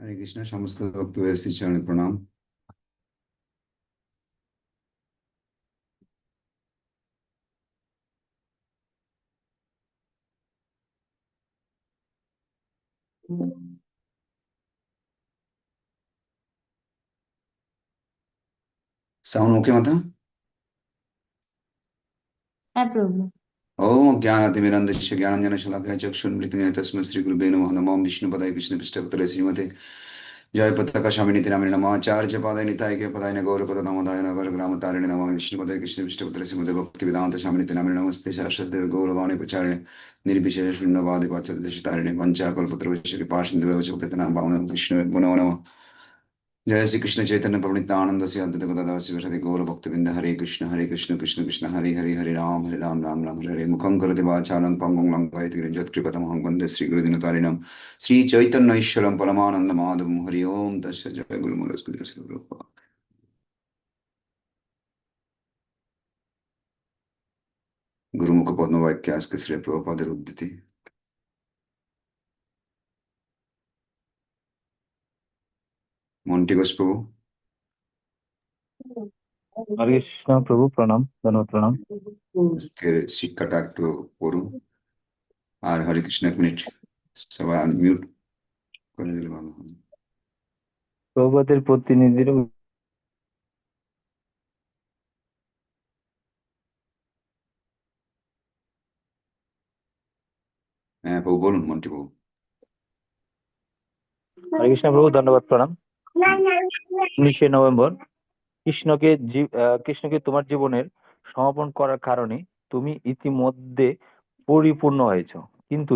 হরে কৃষ্ণ সমস্ত ভক্তদের শ্রীচরণে প্রণাম সাউন্ড ওকে মাথা হ্যাঁ প্রভু ओम ज्ञानातिमिरन्दस्य ज्ञानाञ्जनशलाकया चक्षुर्मृतिमेव तस्मै श्रीगुरुवे नमः नमो विष्णुपदाय कृष्णपृष्ठपतले श्रीमते जय पताका स्वामिनीति नामिने नमः आचार्य पदाय निताय के पदाय गौरपद नमोदाय नगर ग्रामतारिणे नमः विष्णुपदाय कृष्णपृष्ठपतले श्रीमते भक्तिवेदान्त स्वामिनीति नामिने नमस्ते शाश्वतदेव गौरवाणी प्रचारिणे निर्विशेष शून्यवादि पाचकदेशतारिणे पञ्चाकल्पत्रवश्य कृपासिन्धुवेव জয় শ্রীকৃষ্ণ চৈতন্য প্রবণিত আনন্দ শ্রী অন্তত গদাদাসী গৌর ভক্তবৃন্দ হরে কৃষ্ণ হরে কৃষ্ণ কৃষ্ণ কৃষ্ণ হরে হরে হরে রাম হরে রাম রাম রাম হরে হরে মুখং করতে বাচারং পঙ্গং লঙ্কায়তি যৎকৃপতম হং বন্দে শ্রী গুরুদিন তারিণম শ্রী চৈতন্য ঈশ্বরম পরমানন্দ মাধব হরি ওম তস্য জয় গুরু মুরস্কুল শ্রী রূপা গুরুমুখ পদ্মবাক্যে আজকে শ্রী প্রভুপাদের উদ্ধৃতি মন্টি ঘোষ প্রভু। হরেকৃষ্ণ প্রভু প্রণাম ধন্যবাদ প্রণাম। আজকের শিক্ষাটা একটু পড়ুন। আর হরে কৃষ্ণ এক মিনিট সবাই মিউট করে দিলে ভালো হবে প্রভুপাদের প্রতিনিধির হ্যাঁ প্রভু বলুন মন্টি প্রভু। হরে কৃষ্ণ প্রভু ধন্যবাদ প্রণাম। উনিশে নভেম্বর, কৃষ্ণকে কৃষ্ণকে তোমার জীবনের সমাপন করার কারণে তুমি ইতিমধ্যে পরিপূর্ণ হয়েছ। কিন্তু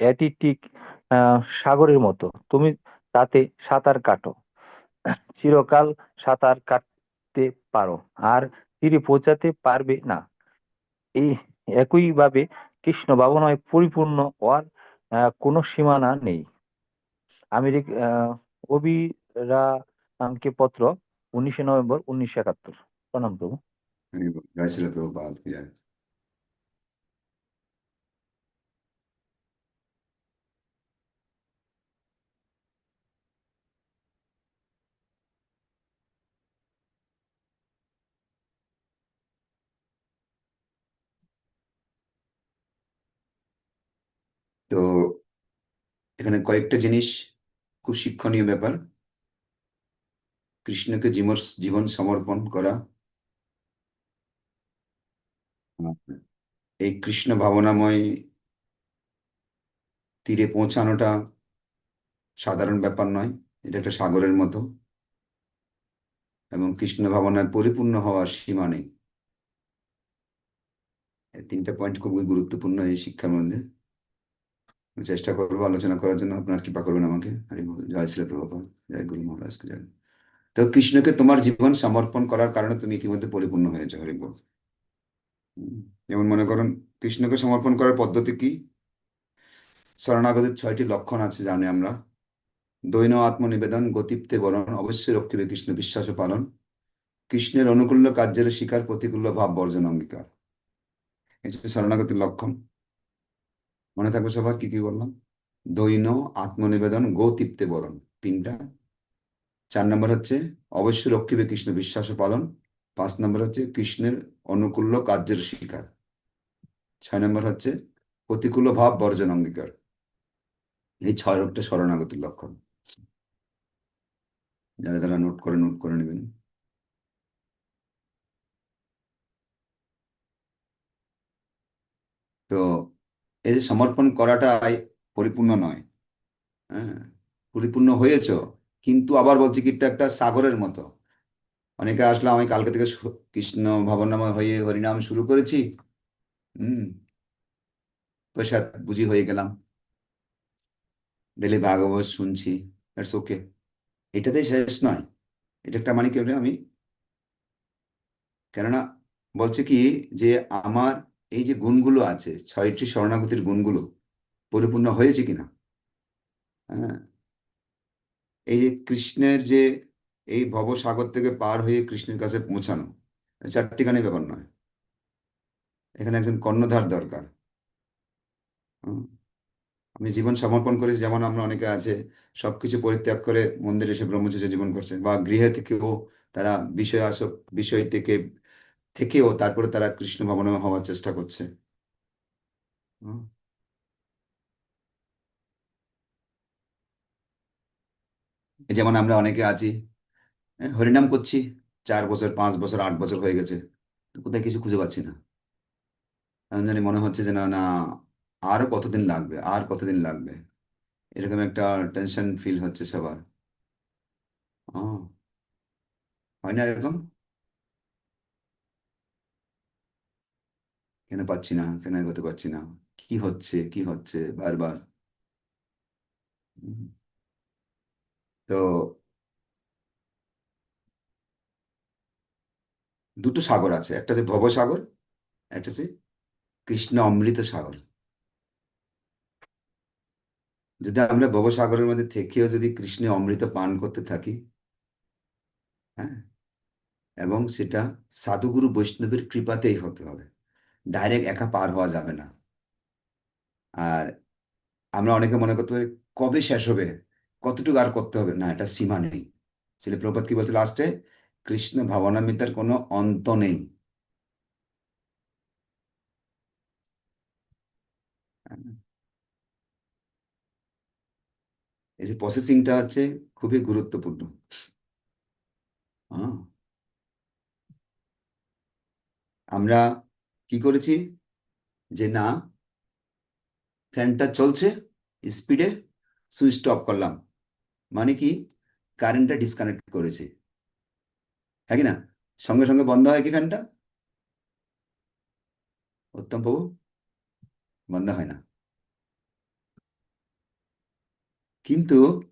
এটি ঠিক সাগরের মতো। তুমি তাতে সাঁতার কাটো। চিরকাল সাঁতার কাটতে পারো আর তীরে পৌঁছাতে পারবে না। এই একইভাবে কৃষ্ণ ভাবনায় পরিপূর্ণ হওয়ার কোনো সীমানা নেই। আমেরিক আহ, অবিরামকে পত্র উনিশে নভেম্বর উনিশশো একাত্তর। প্রণাম প্রভু। তো এখানে কয়েকটা জিনিস খুব শিক্ষণীয় ব্যাপার। কৃষ্ণকে জীবন জীবন সমর্পণ করা। এই কৃষ্ণ ভাবনাময় তীরে পৌঁছানোটা সাধারণ ব্যাপার নয়, এটা একটা সাগরের মতো। এবং কৃষ্ণ ভাবনায় পরিপূর্ণ হওয়ার সীমা নেই। তিনটা পয়েন্ট খুবই গুরুত্বপূর্ণ এই শিক্ষার মধ্যে। চেষ্টা করব আলোচনা করার জন্য। আপনার কৃপা করবেন আমাকে। জয় শ্রী প্রভুপাদ, জয় গুরু মহারাজকে জয়। তো কৃষ্ণকে তোমার জীবন সমর্পণ করার কারণে তুমি ইতিমধ্যে পরিপূর্ণ হয়েছে, হরি বল। যেমন মনে করুন, কৃষ্ণকে সমর্পণ করার পদ্ধতি কি? শরণাগতির ছয়টি লক্ষণ আছে জানি আমরা। দৈন আত্মনিবেদন, গতিপ্তে বরণ, অবশ্যই রক্ষিবে কৃষ্ণ বিশ্বাস পালন। কৃষ্ণের অনুকূল্য কার্যের শিকার, প্রতিকূল্য ভাব বর্জন অঙ্গীকার। এই শরণাগতির লক্ষণ। মনে থাকবে সবার, কি কি বললাম দৈন, আত্মনিবেদন, গতিপ্তে বরণ, তিনটা। চার নম্বর হচ্ছে, অবশ্যই রক্ষিবে কৃষ্ণ বিশ্বাস পালন। পাঁচ নম্বর হচ্ছে, কৃষ্ণের অনুকূল্য কার্যের শিকার। ছয় নম্বর হচ্ছে, প্রতিকূল ভাব বর্জন অঙ্গীকার। এই ছয় রোগটা শরণাগতির লক্ষণ। যারা যারা নোট করে নোট করে নেবেন। তো এই সমর্পণ করাটাই পরিপূর্ণ নয়। হ্যাঁ পরিপূর্ণ হয়েছ, কিন্তু আবার বলছি কি, এটা একটা সাগরের মতো। অনেকে আসলে, আমি কালকে থেকে কৃষ্ণ ভাবনাময় হয়ে হরিনাম শুরু করেছি। হুম প্রসাদ বুঝি হয়ে গেলাম। ডেলি ভাগবত শুনছি দ্যাটস ওকে এটাতেই শেষ নয়। এটা একটা মানে কি হলো আমি? কেননা বলছে কি, যে আমার এই যে গুণগুলো আছে, ছয়টি শরণাগতির গুণগুলো পরিপূর্ণ হয়েছে কিনা? হ্যাঁ। এই যে কৃষ্ণের যে এই ভবসাগর থেকে পার হয়ে কৃষ্ণের কাছে পৌঁছানো চারটিখানি ব্যাপার নয়। এখানে একজন কর্ণধার দরকার। আমি জীবন সমর্পণ করেছি, যেমন আমরা অনেকে আছে, সবকিছু পরিত্যাগ করে মন্দিরে এসে ব্রহ্মচর্য জীবন করছে, বা গৃহে থেকেও তারা বিষয় আসক বিষয় থেকে থেকেও তারপরে তারা কৃষ্ণ ভাবনা হওয়ার চেষ্টা করছে। যেমন আমরা অনেকে আছি হ্যাঁ, হরিনাম করছি চার বছর পাঁচ বছর আট বছর হয়ে গেছে কোথায় কিছু খুঁজে পাচ্ছি না। জানি মনে হচ্ছে যে না না আরও কতদিন লাগবে আর কতদিন লাগবে? এরকম একটা টেনশন ফিল হচ্ছে সবার। হয় না এরকম? কেন পাচ্ছি না? কেন এগোতে পারছি না? কি হচ্ছে? কি হচ্ছে? বারবার। তো দুটো সাগর আছে। একটা যে ভবসাগর, একটা যে কৃষ্ণ অমৃত সাগর। যদি আমরা ভবসাগরের মধ্যে থেকেও যদি কৃষ্ণে অমৃত পান করতে থাকি হ্যাঁ? এবং সেটা সাধুগুরু বৈষ্ণবের কৃপাতেই হতে হবে। ডাইরেক্ট একা পার হওয়া যাবে না। আর আমরা অনেকে মনে করতে পারি, কবে শেষ হবে? কতটুকু আর করতে হবে? না, এটা সীমা নেই। ছেলে প্রপাত কি বলছে লাস্টে কৃষ্ণ ভাবনামিতার কোনো অন্ত নেই। এই যে প্রসেসিংটা হচ্ছে খুবই গুরুত্বপূর্ণ। আমরা কি করেছি? যে না ফ্যানটা চলছে স্পিডে সুইচ অফ করলাম। মানে কি? কারেন্টটা ডিসকানেক্ট করেছে। হ্যাঁ কি না? সঙ্গে সঙ্গে বন্ধ হয় কি ফ্যানটা উত্তম বাবু, বন্ধ হয় না। কিন্তু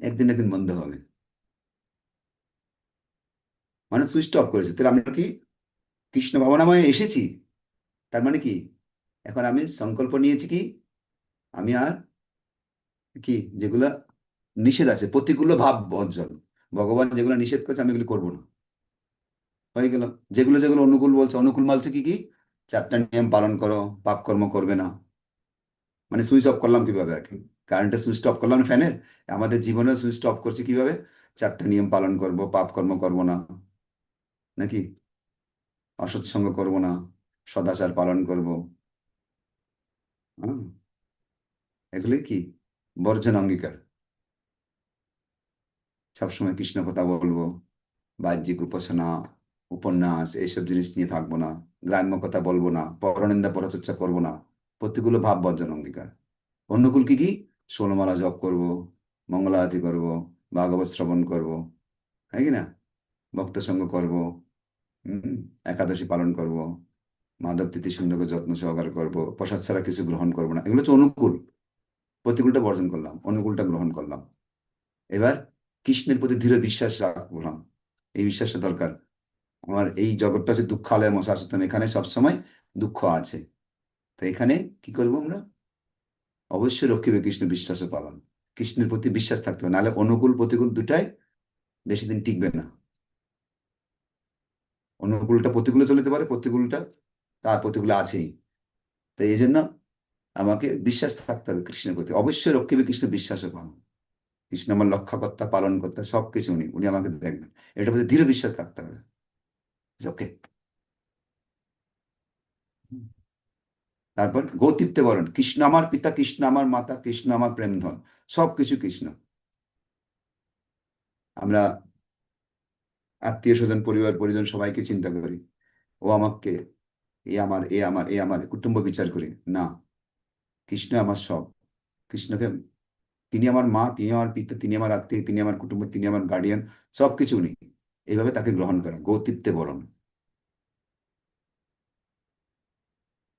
একদিন একদিন বন্ধ হবে। মানে সুইচ অফ করেছে। তাহলে আমরা কি কৃষ্ণ ভাবনাময় এসেছি? তার মানে কি? এখন আমি সংকল্প নিয়েছি কি? আমি আর কি যেগুলো নিষেধ আছে, প্রতিকূল ভাব বর্জন ভগবান যেগুলো নিষেধ করছে আমি এগুলো করব না। হয়ে গেল। যেগুলো যেগুলো অনুকূল বলছে অনুকূল বলছে কি কি? চারটা নিয়ম পালন করো, পাপ কর্ম করবে না। মানে সুইচ অফ করলাম কীভাবে আর কি? কারেন্টে সুইচ অফ করলাম ফ্যানের? আমাদের জীবনে সুইচ অফ করছি কীভাবে? চারটা নিয়ম পালন করব, পাপ কর্ম করব না। নাকি? অসৎসঙ্গ করব না। সদাচার পালন করব। এগুলি কি? বর্জন অঙ্গীকার। সবসময় কৃষ্ণ কথা বলব, বাহ্যিক উপাসনা, উপন্যাস, এইসব জিনিস নিয়ে থাকব না, গ্রাম্য কথা বলব না, পরনিন্দা পরচর্চা করব না প্রতিগুলো ভাব বর্জন অঙ্গীকার। অনুকূল কি কি? ষোলমালা জপ করব মঙ্গলারতি করব, ভাগবত শ্রবণ করব হ্যাঁ কি না? ভক্ত সঙ্গ করব একাদশী পালন করব মাধব তিথি সুন্দর যত্ন সহকারে করব, প্রসাদ ছাড়া কিছু গ্রহণ করব না। এগুলো হচ্ছে অনুকূল। প্রতিকূলটা বর্জন করলাম, অনুকূলটা গ্রহণ করলাম। এবার কৃষ্ণের প্রতি দৃঢ় বিশ্বাস রাখলাম। এই বিশ্বাসটা দরকার। আমার এই জগৎটা যে দুঃখালয় মশাসতম এখানে সবসময় দুঃখ আছে। তো এখানে কি করব আমরা? অবশ্যই রক্ষিবে কৃষ্ণ বিশ্বাসে পালন। কৃষ্ণের প্রতি বিশ্বাস থাকতে হবে, নাহলে অনুকূল প্রতিকূল দুটাই বেশি দিন টিকবে না। অনুকূলটা প্রতিকূলে চলতে পারে, প্রতিকূলটা তার প্রতিকূলে আছেই। তো এই জন্য আমাকে বিশ্বাস থাকতে হবে কৃষ্ণের প্রতি। অবশ্যই রক্ষিবে কৃষ্ণ বিশ্বাসে পালন কৃষ্ণ আমার লক্ষ্যকর্তা পালন কর্তা সবকিছু উনি উনি আমাকে দেখবেন। এটার প্রতি দৃঢ় বিশ্বাস থাকতে হবে। ওকে তারপর গৌতৃপ্তে বলেন কৃষ্ণ আমার পিতা, কৃষ্ণ আমার মাতা, কৃষ্ণ আমার প্রেমধন, সবকিছু কৃষ্ণ। আমরা আত্মীয় স্বজন, পরিবার, পরিজন সবাইকে চিন্তা করি। ও আমাকে এ আমার এ আমার এ আমার কুটুম্ব বিচার করি। না। কৃষ্ণ আমার সব। কৃষ্ণকে তিনি আমার মা, তিনি আমার পিতা, তিনি আমার আত্মীয়, তিনি আমার কুটুম্ব, তিনি আমার গার্ডিয়ান সবকিছু উনি। এইভাবে তাকে গ্রহণ করা গৌতৃপ্তে বরণ।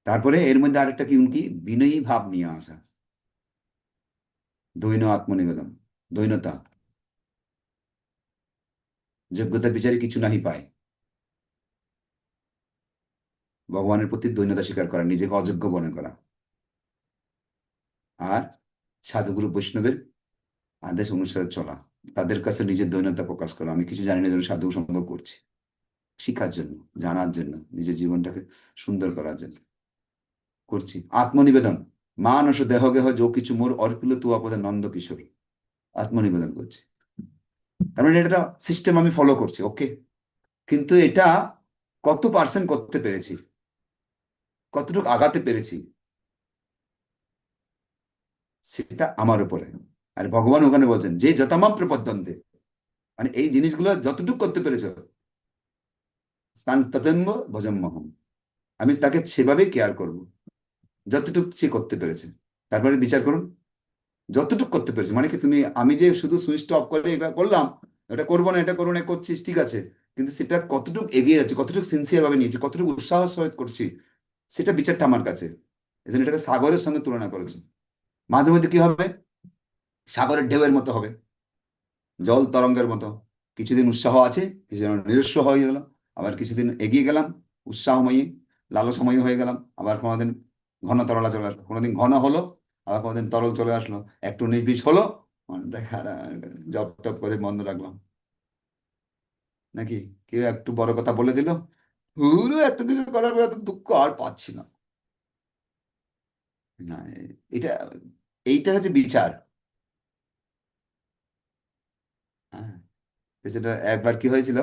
তারপরে এর মধ্যে আরেকটা কি, উনকি? বিনয়ী ভাব নিয়ে আসা। দৈন আত্মনিবেদন, দৈনতা। যোগ্যতা বিচারে কিছু নাহি পায়। ভগবানের প্রতি দৈন্যতা স্বীকার করা, নিজেকে অযোগ্য মনে করা। আর সাধুগুরু বৈষ্ণবের আদেশ অনুসারে চলা, তাদের কাছে নিজের দৈন্যতা প্রকাশ করা। আমি কিছু জানি না যেন সাধু সঙ্গ করছি শিক্ষার জন্য, জানার জন্য, নিজের জীবনটাকে সুন্দর করার জন্য করছি। আত্মনিবেদন মানুষ দেহ গেহ যো কিছু মোর অর্পিল তু আপদে নন্দ কিশোর। আত্মনিবেদন করছি। তার মানে এটা সিস্টেম আমি ফলো করছি ওকে কিন্তু এটা কত পার্সেন্ট করতে পেরেছি? কতটুকু আগাতে পেরেছি? সেটা আমার উপরে। আর ভগবান ওখানে বলছেন, যে যতমাম প্রপদ্যন্তে মানে এই জিনিসগুলো যতটুকু করতে পেরেছ স্থান আমি তাকে সেভাবেই কেয়ার করব। যতটুকু সে করতে পেরেছে। তারপরে বিচার করুন। যতটুকু করতে পেরেছে মানে কি তুমি, আমি যে শুধু সুইচ অফ করে এটা করলাম, এটা করব না, এটা করব না, করছিস, ঠিক আছে। কিন্তু সেটা কতটুকু এগিয়ে যাচ্ছে, কতটুকু সিনসিয়ার ভাবে নিয়েছি, কতটুকু উৎসাহ সহিত করছি সেটা বিচারটা আমার কাছে। এই জন্য এটাকে সাগরের সঙ্গে তুলনা করেছে। মাঝে মধ্যে কি হবে? সাগরের ঢেউয়ের মতো হবে। জল তরঙ্গের মতো। কিছুদিন উৎসাহ আছে, কিছুদিন নিরস্ব হয়ে গেল। আবার কিছুদিন এগিয়ে গেলাম, উৎসাহময়ী, লালসময়ী হয়ে গেলাম। আবার কোনোদিন ঘন তরলা চলে আসলো। কোনোদিন ঘন হলো, আবার কোনোদিন তরল চলে আসলো। একটু নির্বিষ হলো, মনটা জব টপ করে বন্ধ রাখলাম। নাকি? কেউ একটু বড় কথা বলে দিল? পুরো এত কিছু করার পর এত দুঃখ আর পাচ্ছি না। না এটা, এইটা হচ্ছে বিচার। হ্যাঁ সেটা একবার কি হয়েছিল?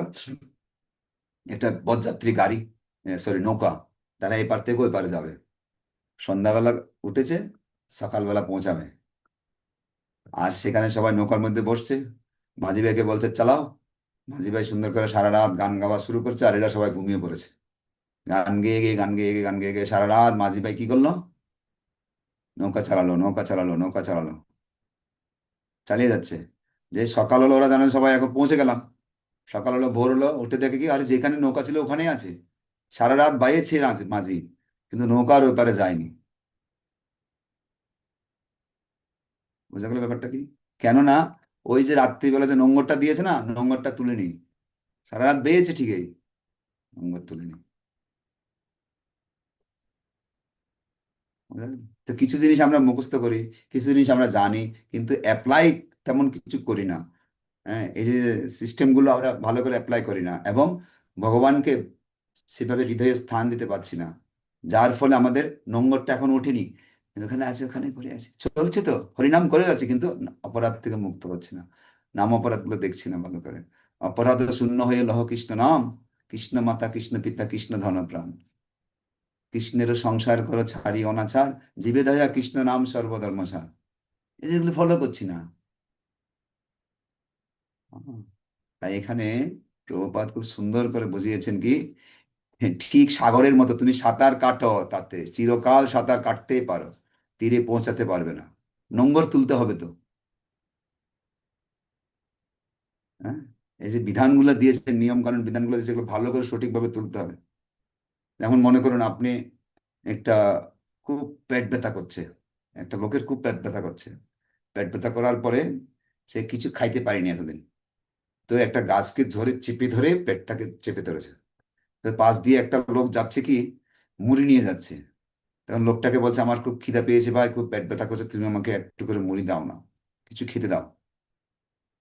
একটা বরযাত্রী গাড়ি সরি নৌকা, তারা এপার থেকে ওই পারে যাবে। সন্ধ্যাবেলা উঠেছে, সকালবেলা পৌঁছাবে। আর সেখানে সবাই নৌকার মধ্যে বসছে। মাঝি ভাইকে বলছে, চালাও। মাঝি ভাই সুন্দর করে সারা রাত গান গাওয়া শুরু করছে আর এরা সবাই ঘুমিয়ে পড়েছে। গান গেয়ে গিয়ে, গান গেয়ে গিয়ে, গান গেয়ে গিয়ে সারা রাত মাঝি ভাই কি করল? নৌকা চালালো নৌকা চালালো নৌকা চালালো। চালিয়ে যাচ্ছে। যে সকাল হলো, ওরা জানে সবাই এখন পৌঁছে গেলাম। সকাল হলো, ভোর হলো, উঠে দেখে কি, আরে যেখানে নৌকা ছিল ওখানেই আছে। সারা রাত বাইরেছে মাঝি, কিন্তু নৌকার ওপারে যায়নি। বোঝা গেল ব্যাপারটা কি? কেননা ওই যে রাত্রিবেলা যে নোংরটা দিয়েছে না নোংরটা তুলে নি সারা রাত বেয়েছে ঠিকই। নোংর তুলে নি তো কিছু জিনিস আমরা মুখস্থ করি, কিছু জিনিস আমরা জানি, কিন্তু অ্যাপ্লাই তেমন কিছু করি না। হ্যাঁ এই যে সিস্টেমগুলো আমরা ভালো করে অ্যাপ্লাই করি না, এবং ভগবানকে সেভাবে হৃদয়ে স্থান দিতে পারছি না। যার ফলে আমাদের নোংরটা এখন ওঠেনি। ওখানে আছে ওখানে পড়ে আছে। চলছে তো, হরিনাম করে যাচ্ছে, কিন্তু অপরাধ থেকে মুক্ত হচ্ছে না। নাম অপরাধগুলো দেখছি না, ভালো করে। অপরাধ শূন্য হয়ে লহ কৃষ্ণ নাম, কৃষ্ণ মাতা, কৃষ্ণ পিতা, কৃষ্ণ ধন প্রাণ। কৃষ্ণের সংসার করো ছাড়ি অনাচার জীবে দয়া, কৃষ্ণ নাম সর্বধর্মসার এগুলো ফলো করছি না। তাই এখানে প্রভুপাত খুব সুন্দর করে বুঝিয়েছেন কি ঠিক সাগরের মতো তুমি সাঁতার কাটো তাতে, চিরকাল সাঁতার কাটতেই পারো, তীরে পৌঁছাতে পারবে না। নম্বর তুলতে হবে তো। হ্যাঁ এই যে বিধানগুলো দিয়েছে নিয়ম কানুন বিধানগুলো দিয়েছে সেগুলো ভালো করে সঠিকভাবে তুলতে হবে। যেমন মনে করুন, আপনি একটা খুব পেট ব্যথা করছে, একটা লোকের খুব পেট ব্যথা করছে। পেট ব্যথা করার পরে সে কিছু খাইতে পারেনি এতদিন। তো একটা গাছকে ধরে চেপে ধরে পেটটাকে চেপে ধরেছে। পাশ দিয়ে একটা লোক যাচ্ছে কি, মুড়ি নিয়ে যাচ্ছে। তখন লোকটাকে বলছে, আমার খুব খিদা পেয়েছে ভাই, খুব পেট ব্যথা করছে, তুমি আমাকে একটু করে মুড়ি দাও না, কিছু খেতে দাও।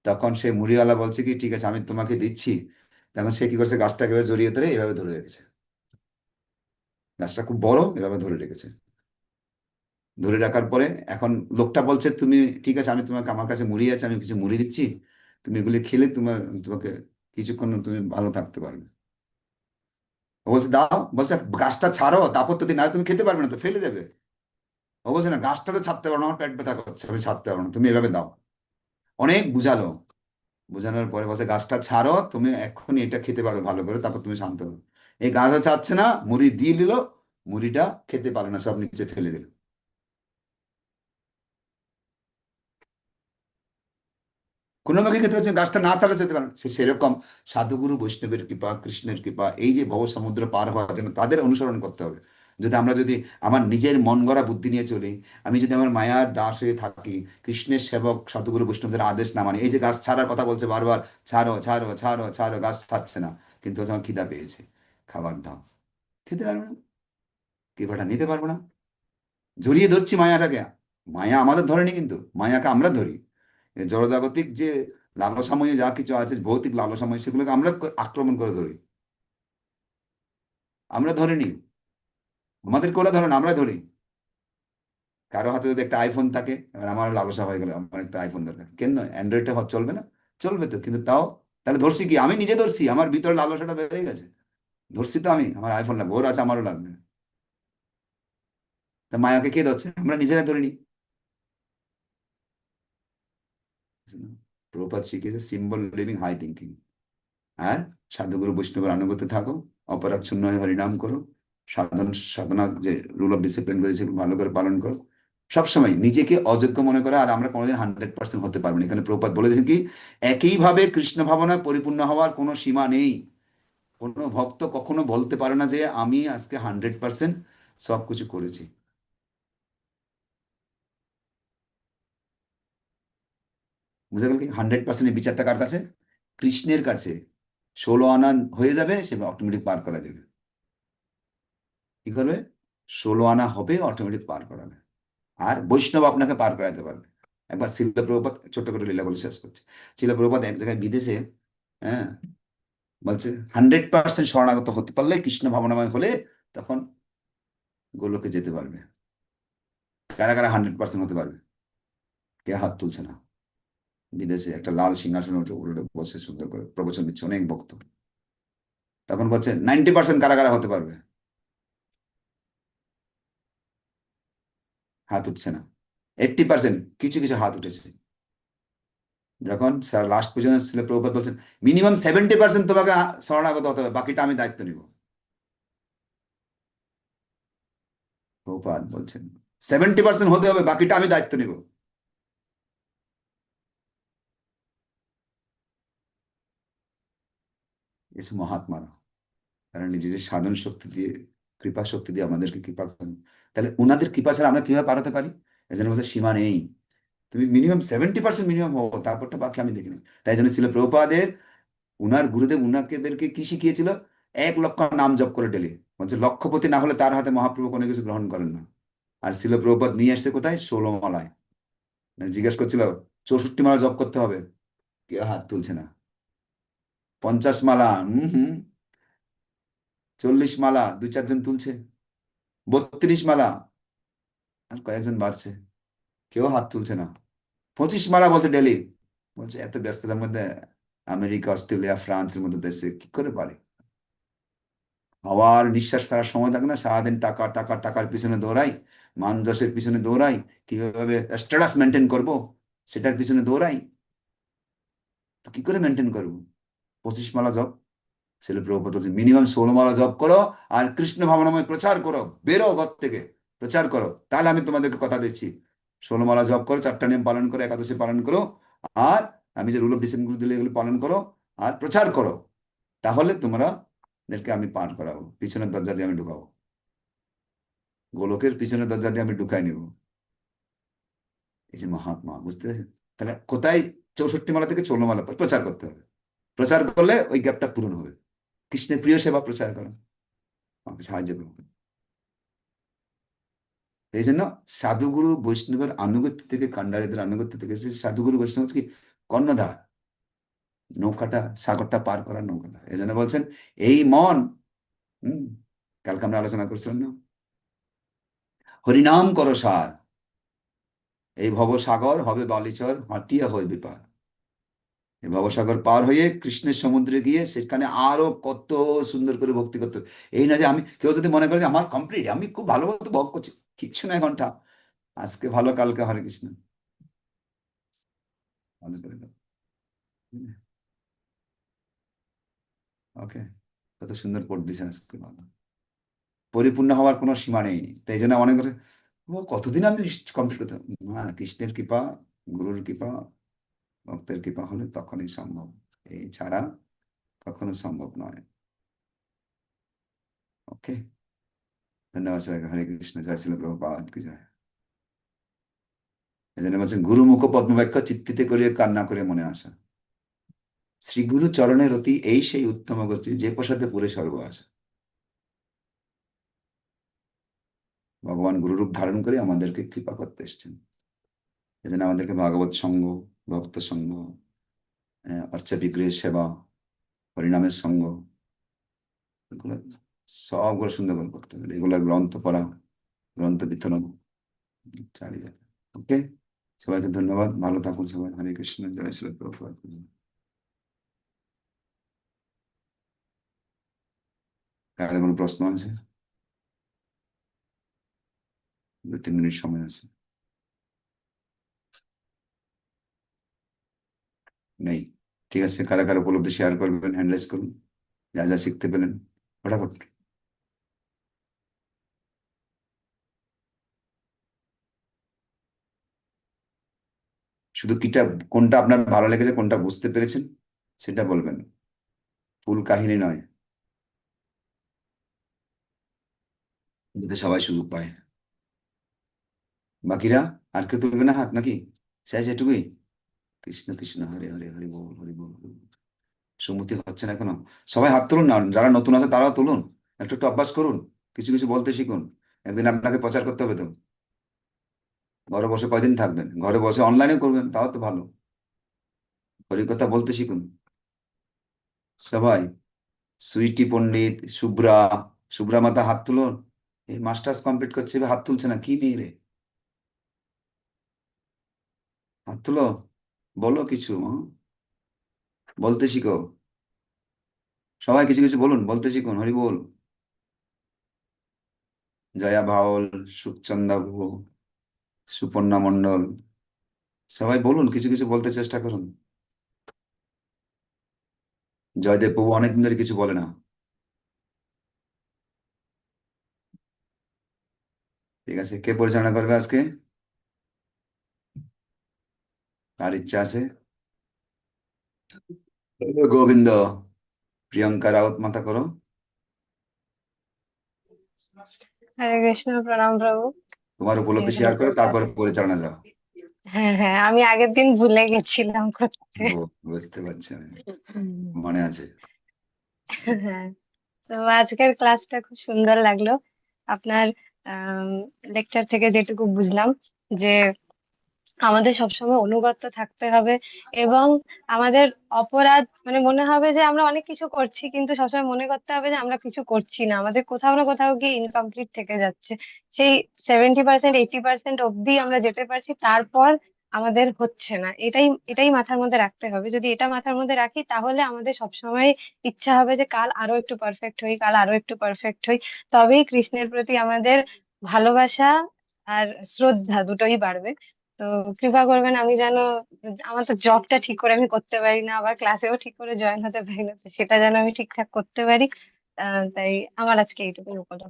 তখন সে মুড়িওয়ালা বলছে কি, ঠিক আছে, আমি তোমাকে দিচ্ছি। তখন সে কি করছে গাছটাকে জড়িয়ে ধরে এভাবে ধরে রেখেছে। গাছটা খুব বড়, এভাবে ধরে রেখেছে। ধরে রাখার পরে এখন লোকটা বলছে, তুমি ঠিক আছে, আমি তোমাকে, আমার কাছে মুড়ি আছে, আমি কিছু মুড়ি দিচ্ছি। তুমি এগুলি খেলে তোমার, তোমাকে কিছুক্ষণ তুমি ভালো থাকতে পারবে। বলছে, দাও। বলছে, গাছটা ছাড়ো, তারপর তো দিন তুমি খেতে পারবে না তো ফেলে দেবে। ও বলছে, না, গাছটা তো ছাড়তে পারো না, আমার পেট ব্যথা করছে, আমি ছাড়তে পারব না, তুমি এভাবে দাও। অনেক বুঝালো। বোঝানোর পরে বলছে, গাছটা ছাড়ো, তুমি এক্ষুনি এটা খেতে পারবে ভালো করে, তারপর তুমি শান্ত হবে এই গাছটা চাচ্ছে না, মুড়ি দিয়ে দিল, মুড়িটা খেতে পারে না, সব নিচে ফেলে দিল। কোনো ভাবে খেতে পারছে গাছটা না চালা যেতে পারে সে সেরকম সাধুগুরু, বৈষ্ণবের কৃপা, কৃষ্ণের কৃপা, এই যে ভব সমুদ্র পার হওয়ার জন্য তাদের অনুসরণ করতে হবে। যদি আমরা যদি আমার নিজের মন গড়া বুদ্ধি নিয়ে চলি, আমি যদি আমার মায়ার দাস হয়ে থাকি, কৃষ্ণের সেবক, সাধুগুরু, বৈষ্ণবদের আদেশ না মানে এই যে গাছ ছাড়ার কথা বলছে বারবার, ছাড়ো ছাড়ো ছাড়ো ছাড়ো, গাছ ছাড়ছে না, কিন্তু তোমার খিদা পেয়েছে, খাবার দাও। খেতে পারবে না, কৃপাটা নিতে পারব না। জড়িয়ে ধরছি মায়াটাকে। মায়া আমাদের ধরেনি কিন্তু, মায়াকে আমরা ধরি। জড়জাগতিক যে লালসাময় যা কিছু আছে, ভৌতিক লালসাময়, সেগুলোকে আমরা আক্রমণ করে ধরি। আমরা ধরে নি আমাদের করে ধরেন আমরা ধরি। কারও হাতে যদি একটা আইফোন থাকে, এবার আমার লালসা হয়ে গেল, আমার একটা আইফোন দরকার। কেন? অ্যান্ড্রয়েডটা চলবে না? চলবে তো, কিন্তু তাও, তাহলে ধরছি কি? আমি নিজে ধরছি, আমার ভিতরে লালসাটা বেড়ে গেছে। ধরছি তো আমি, আমার আইফোন লাগবে, ওর আছে, আমারও লাগবে। তা মায়াকে কে ধরছে? আমরা নিজেরা ধরিনি শিখিয়েছে সিম্বল লিভিং হাই থিঙ্কিং আর সাধুগুরু বৈষ্ণবের আনুগত্য থাকো, অপরাধ শূন্য হয়ে হরিনাম করো, সাধন, সাধনা যে রুল অফ ডিসিপ্লিন করেছে ভালো করে পালন করো। সবসময় নিজেকে অযোগ্য মনে করে, আর আমরা কোনোদিন হান্ড্রেড পার্সেন্ট হতে পারব না। এখানে প্রপাত বলেছেন কি, একইভাবে কৃষ্ণ ভাবনা পরিপূর্ণ হওয়ার কোনো সীমা নেই। কোনো ভক্ত কখনো বলতে পারে না যে, আমি আজকে হান্ড্রেড পার্সেন্ট সব কিছু করেছি। বুঝা গেল কি? হান্ড্রেড পার্সেন্ট বিচারটা কার কাছে? কৃষ্ণের কাছে। ষোলো আনা হয়ে যাবে, সে অটোমেটিক পার করা যাবে কি করবে? ষোলো আনা হবে অটোমেটিক পার করাবে। আর বৈষ্ণব আপনাকে পার করাতে পারবে। একবার শিল ছোট্ট করে লীলা বলে শেষ করছে। শিল এক জায়গায় বিদেশে হ্যাঁ বলছে হান্ড্রেড পার্সেন্ট শরণাগত হতে পারলে, কৃষ্ণ ভাবনাময় হলে তখন গোলকে যেতে পারবে। কারা কারা হান্ড্রেড পার্সেন্ট হতে পারবে? কে হাত তুলছে না। বিদেশে একটা লাল সিংহাসন উঠে উল্টে বসে সুন্দর করে প্রবচন দিচ্ছে অনেক ভক্ত। তখন বলছে, নাইনটি পার্সেন্ট কারা কারা হতে পারবে। হাত উঠছে না। এইটটি পার্সেন্ট কিছু কিছু হাত উঠেছে। যখন স্যার লাস্ট পর্যন্ত ছিল প্রভুপাত বলছেন মিনিমাম সেভেন্টি পার্সেন্ট তোমাকে শরণাগত হতে হবে, বাকিটা আমি দায়িত্ব নিব। প্রভুপাত বলছেন সেভেন্টি পার্সেন্ট হতে হবে, বাকিটা আমি দায়িত্ব নিব। এসে মহাত্মারা তারা নিজেদের সাধন শক্তি দিয়ে, কৃপা শক্তি দিয়ে আমাদেরকে কৃপা করেন। তাহলে ওনাদের কৃপা ছাড়া আমরা কীভাবে পারাতে পারি? এজন্য বলছে সীমা নেই। তুমি মিনিমাম সেভেন্টি পার্সেন্ট মিনিমাম হব তারপরটা বাকি আমি দেখিনি তাই জন্য ছিল প্রভুপাদের, উনার গুরুদেব উনাকেদেরকে কি শিখিয়েছিল? এক লক্ষ নাম জপ করে ডেলি বলছে, লক্ষপতি না হলে তার হাতে মহাপ্রভু কোনো কিছু গ্রহণ করেন না। আর ছিল প্রভুপাদ, নিয়ে আসছে কোথায়? ষোলো মালায় জিজ্ঞেস করছিল, চৌষট্টি মালা জপ করতে হবে। কেউ হাত তুলছে না। পঞ্চাশ মালা হম। চল্লিশ মালা, দুই চারজন তুলছে। বত্রিশ মালা, আর কয়েকজন বাড়ছে। কেউ হাত তুলছে না। পঁচিশ মালা বলছে ডেলি। বলছে, এত ব্যস্ততার মধ্যে আমেরিকা, অস্ট্রেলিয়া, ফ্রান্সের মধ্যে দেশে কি করে পারে? আবার নিঃশ্বাস ছাড়ার সময় থাকে না? সারাদিন টাকা টাকা, টাকার পিছনে দৌড়াই মান যশের পিছনে দৌড়াই, কীভাবে স্ট্যাটাস মেনটেন করব? সেটার পিছনে দৌড়াই। তো কি করে মেনটেন করব? পঁচিশ মালা জব ছেলে প্রভুপত বলছে মিনিমাম ষোলো মালা জব করো আর কৃষ্ণ ভাবনাময় প্রচার করো, বেরো ঘর থেকে, প্রচার করো। তাহলে আমি তোমাদেরকে কথা দিচ্ছি। ষোলো মালা জব করো, চারটা নিয়ম পালন করো, একাদশী পালন করো, আর আমি যে রুল অফ ডিসিপ্লিন দিলে এগুলো পালন করো, আর প্রচার করো, তাহলে তোমরা এদেরকে আমি পার করাবো। পিছনের দরজা দিয়ে আমি ঢুকাবো। গোলকের পিছনের দরজা দিয়ে আমি ঢুকাই নিব। এই যে মহাত্মা, বুঝতে তাহলে কোথায় চৌষট্টি মালা থেকে ষোলো মালা প্রচার করতে হবে? প্রচার করলে ওই গ্যাপটা পূরণ হবে। কৃষ্ণের প্রিয় সেবা প্রচার করো। আমাকে সাহায্য করো এই জন্য সাধুগুরু বৈষ্ণবের আনুগত্য থেকে কান্ডারীদের আনুগত্য থেকে সাধুগুরু বৈষ্ণব কি? কর্ণধার। নৌকাটা, সাগরটা পার করার নৌকাটা। এই জন্য বলছেন, এই মন, হম, কালকে আমরা আলোচনা করছিলাম না? হরিনাম করো সার। এই ভবসাগর হবে বালিচর, হাটিয়া হয়ে বিপার ভবসাগর পার হয়ে কৃষ্ণের সমুদ্রে গিয়ে সেখানে আরও কত সুন্দর করে ভক্তি করতে এই না যে আমি কেউ যদি মনে করে যে আমার কমপ্লিট আমি খুব ভালো মতো ভক্ত করছি, কিচ্ছু না ঘণ্টা। আজকে ভালো, কালকে হরে কৃষ্ণ। ওকে কত সুন্দর কোট দিছে আজকে পরিপূর্ণ হওয়ার কোনো সীমা নেই। তাই জন্য অনেক কতদিন আমি কমপ্লিট করতে পারব?" না কৃষ্ণের কৃপা, গুরুর কৃপা ভক্তের কৃপা হলে তখনই সম্ভব। এই ছাড়া কখনো সম্ভব নয়। ওকে। ধন্যবাদ সবাইকে। হরে কৃষ্ণ। জয় ছিল প্রভুপাদ কি জয়। বলছেন, গুরু মুখ পদ্মবাক্য চিত্তিতে করিয়ে কান্না করে মনে আসা। শ্রী গুরু চরণের অতি এই সেই উত্তম গতি যে প্রসাদে পুরে স্বর্গ আসা ভগবান গুরুরূপ ধারণ করে আমাদেরকে কৃপা করতে এসছেন। এই জন্য আমাদেরকে ভাগবত সঙ্গ ভক্ত সঙ্গ অর্চা বিগ্রহের সেবা, হরিনামের সঙ্গ, এগুলো সবগুলো সুন্দর করে করতে হবে। এগুলো গ্রন্থ পড়া, গ্রন্থ বিতরণ চালিয়ে যাবে। ওকে? সবাইকে ধন্যবাদ। ভালো থাকুন সবাই। হরে কৃষ্ণ। জয় শ্রী কার কোনো প্রশ্ন আছে? দু তিন মিনিট সময় আছে। নেই। ঠিক আছে, কারা কারা উপলব্ধি শেয়ার করবেন হ্যান্ডলেস করুন, যা যা শিখতে পেলেন, ফটাফট। শুধু কিটা, কোনটা আপনার ভালো লেগেছে, কোনটা বুঝতে পেরেছেন, সেটা বলবেন। ফুল কাহিনী নয়। যাতে সবাই সুযোগ পায়। বাকিরা, আর কেউ তুলবে না হাত নাকি? শেষ এটুকুই? কৃষ্ণ কৃষ্ণ, হরে হরে হরে বল হরে বল। সুমতি হচ্ছে না এখনও। সবাই হাত তুলুন না, যারা নতুন আছে তারাও তুলুন। একটু একটু অভ্যাস করুন, কিছু কিছু বলতে শিখুন। একদিন আপনাকে প্রচার করতে হবে তো। ঘরে বসে কয়দিন থাকবেন? ঘরে বসে অনলাইনে করবেন, তাও তো ভালো। হরিকথা বলতে শিখুন। সবাই, সুইটি পণ্ডিত শুভ্রা শুভ্রা মাতা হাত তুলুন। এই মাস্টার্স কমপ্লিট করছে হাত তুলছে না, কি মেয়ে রে? হাত তুলো। বলো কিছু? বলতে শিখো। সবাই কিছু কিছু বলুন, বলতে শিখুন, হরি বল। জয়া ভাওল সুখচন্দা গুহ, সুপর্ণা মন্ডল সবাই বলুন, কিছু কিছু বলতে চেষ্টা করুন। জয়দেব বাবু অনেকদিন ধরে কিছু বলে না। ঠিক আছে, কে পরিচালনা করবে আজকে? কার ইচ্ছা আছে গোবিন্দ প্রিয়ঙ্কা রাউত মাথা করো হরে কৃষ্ণ প্রণাম প্রভু। তোমার উপলব্ধি শেয়ার করো তারপর পরিচালনা যাও হ্যাঁ হ্যাঁ আমি আগের দিন ভুলে গেছিলাম করতে। বুঝতে পারছি মনে আছে। হ্যাঁ তো আজকের ক্লাসটা খুব সুন্দর লাগল। আপনার লেকচার থেকে যেটুকু বুঝলাম যে আমাদের সবসময় অনুগত থাকতে হবে এবং আমাদের অপরাধ মানে মনে হবে যে আমরা অনেক কিছু করছি কিন্তু সবসময় মনে করতে হবে যে আমরা কিছু করছি না। আমাদের কোথাও না কোথাও গিয়ে ইনকমপ্লিট থেকে যাচ্ছে। সেই সেভেন্টি পার্সেন্ট এইটি পার্সেন্ট অব্দি আমরা যেতে পারছি, তারপর আমাদের হচ্ছে না। এটাই এটাই মাথার মধ্যে রাখতে হবে। যদি এটা মাথার মধ্যে রাখি, তাহলে আমাদের সবসময় ইচ্ছা হবে যে কাল আরও একটু পারফেক্ট হই, কাল আরও একটু পারফেক্ট হই। তবেই কৃষ্ণের প্রতি আমাদের ভালোবাসা আর শ্রদ্ধা দুটোই বাড়বে। তো কৃপা করবেন, আমি যেন আমার তো জবটা ঠিক করে আমি করতে পারি না, আবার ক্লাসেও ঠিক করে জয়েন হতে পারি না সেটা যেন আমি ঠিকঠাক করতে পারি। আহ, তাই আমার আজকে এইটুকুই উপলব্ধি।